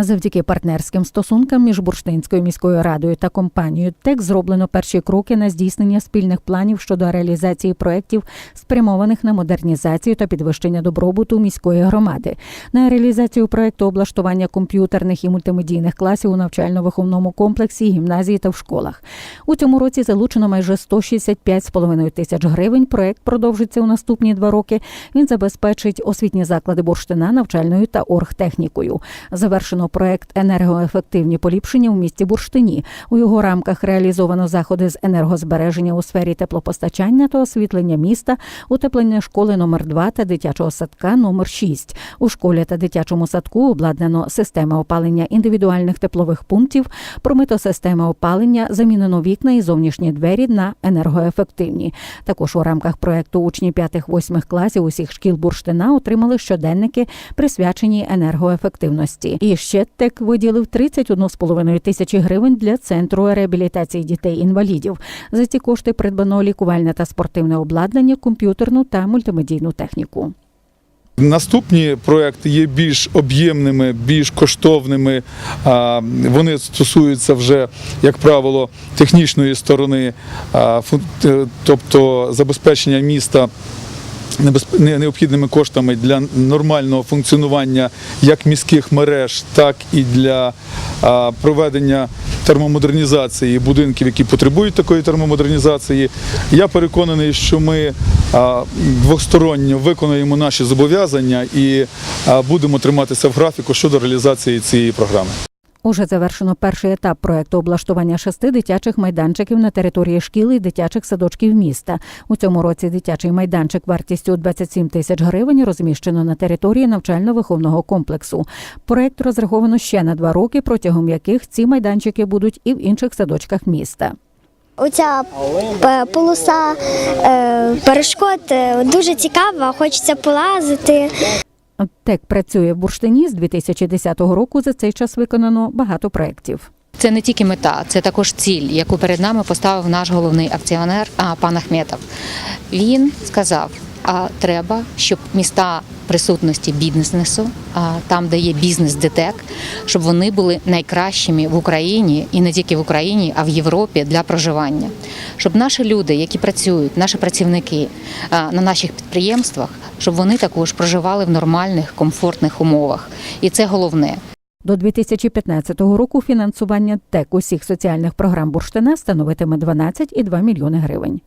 Завдяки партнерським стосункам між Бурштинською міською радою та компанією ТЕК зроблено перші кроки на здійснення спільних планів щодо реалізації проєктів, спрямованих на модернізацію та підвищення добробуту міської громади. На реалізацію проєкту облаштування комп'ютерних і мультимедійних класів у навчально-виховному комплексі, гімназії та в школах. У цьому році залучено майже 165,5 тисяч гривень. Проєкт продовжиться у наступні два роки. Він забезпечить освітні заклади бурштина навчальною та оргтехнікою. Завершено проект енергоефективні поліпшення у місті Бурштині. У його рамках реалізовано заходи з енергозбереження у сфері теплопостачання та освітлення міста, утеплення школи номер 2 та дитячого садка номер 6. У школі та дитячому садку обладнано система опалення індивідуальних теплових пунктів, промито система опалення, замінено вікна і зовнішні двері на енергоефективні. Також у рамках проекту учні 5-8 класів усіх шкіл бурштина отримали щоденники, присвячені енергоефективності. І ще ТЕК виділив 31,5 тисячі гривень для центру реабілітації дітей-інвалідів. За ці кошти придбано лікувальне та спортивне обладнання, комп'ютерну та мультимедійну техніку. Наступні проекти є більш об'ємними, більш коштовними. Вони стосуються вже, як правило, технічної сторони, тобто забезпечення міста. Необхідними коштами для нормального функціонування як міських мереж, так і для проведення термомодернізації будинків, які потребують такої термомодернізації. Я переконаний, що ми двосторонньо виконуємо наші зобов'язання і будемо триматися в графіку щодо реалізації цієї програми. Уже завершено перший етап проекту облаштування шести дитячих майданчиків на території шкіл і дитячих садочків міста. У цьому році дитячий майданчик вартістю 27 тисяч гривень розміщено на території навчально-виховного комплексу. Проект розраховано ще на два роки, протягом яких ці майданчики будуть і в інших садочках міста. Оця полоса е, перешкод е, дуже цікава, хочеться полазити. ТЕК працює в бурштині з 2010 року. За цей час виконано багато проєктів. Це не тільки мета, це також ціль, яку перед нами поставив наш головний акціонер пан Ахметов. Він сказав: а треба, щоб міста присутності бізнесу, там, де є бізнес ДТЕК, щоб вони були найкращими в Україні і не тільки в Україні, а в Європі для проживання. Щоб наші люди, які працюють, наші працівники на наших підприємствах, щоб вони також проживали в нормальних, комфортних умовах. І це головне. До 2015 року фінансування ТЕК усіх соціальних програм бурштина становитиме 12,2 мільйони гривень.